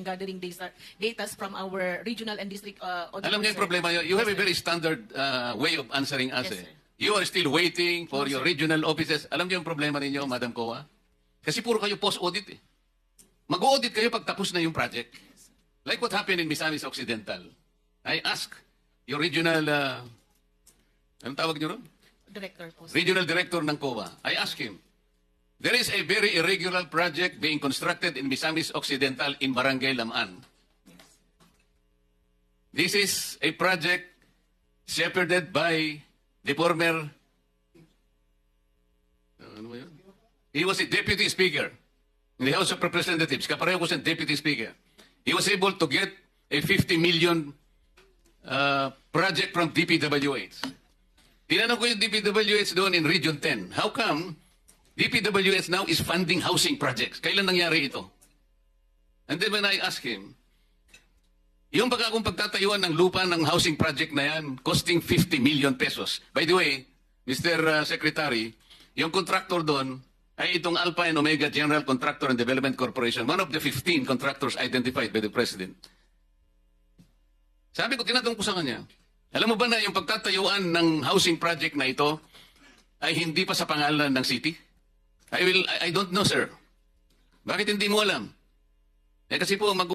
gathering data data from our regional and district uh, auditors. Alam niyo yung problema, you you have a very standard uh, way of answering us. Yes, eh. You are still waiting for your regional offices. Alam niyo yung problema ninyo, Madam Kowa? Kasi puro kayo post-audit eh. Mag-audit kayo pag tapos na yung project. Like what happened in Misamis Occidental. I ask your regional, uh, anong tawag niyo ron? Director po. Regional Director ng COA. I ask him, there is a very irregular project being constructed in Misamis Occidental in Barangay Lamaan. This is a project shepherded by the former, ano? He was a deputy speaker in the House of Representatives. Kapareho ko siyang deputy speaker. He was able to get a 50 million uh, project from DPWH. Tinanong ko yung DPWH doon in Region 10. How come DPWH now is funding housing projects? Kailan nangyari ito? And then when I ask him, yung pag akong pagtatayuan ng lupa ng housing project na yan, costing 50 million pesos. By the way, Mr. uh, Secretary, yung contractor doon ay itong Alpha and Omega General Contractor and Development Corporation, one of the 15 contractors identified by the President. Sabi ko, tinatanong ko sa kanya, alam mo ba na yung pagtatayuan ng housing project na ito ay hindi pa sa pangalan ng city? I will, I, don't know, sir. Bakit hindi mo alam? Eh kasi po, mag